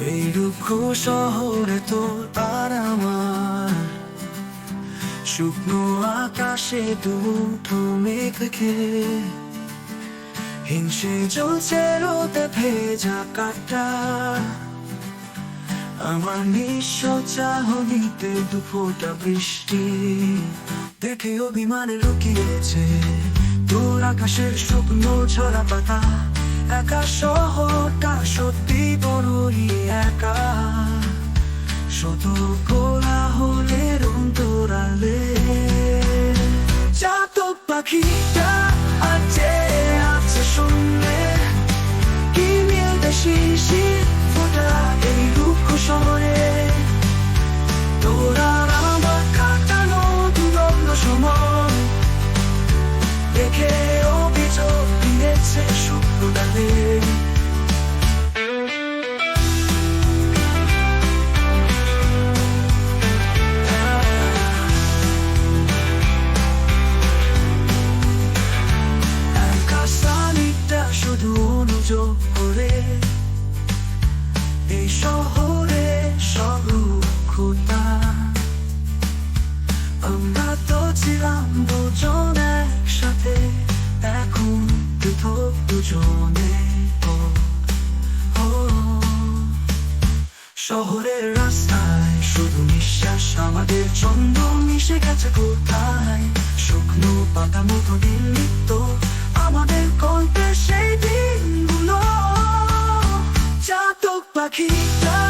এই রুক্ষ শহরে তোর আর আমার। শুকনো আকাশে দুটো মেঘ রেখে হিংসে জ্বলছে রোদে ভেজা কাটা। আমার নিঃস্ব চাহনিতে দুফোটা বৃষ্টি। দেখে অভিমানে লুকিয়েছে। তোর আকাশের শুকনো ঝরা পাতা। একা কোলাহলের চাতক পাখিটা আছে আছে শুনলে কি মিলতে শিশির? আমরা তো ছিলাম দুজন একসাথে এখন পৃথক দুজনে। শহরের রাস্তায় শুধু নিঃশ্বাস, আমাদের ছন্দ মিশে গেছে কোথায় শুকনো পাতা মতো নিত্য আমাদের কল্পে সেই দিনগুলো চাতক পাখিটা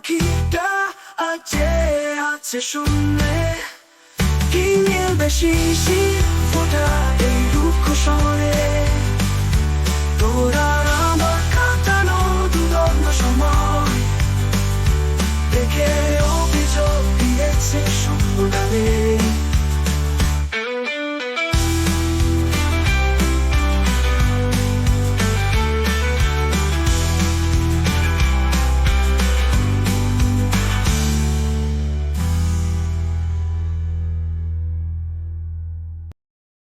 পাখিটা আছে আছে শুনলে কি মিলবে শিশির ফোটা এই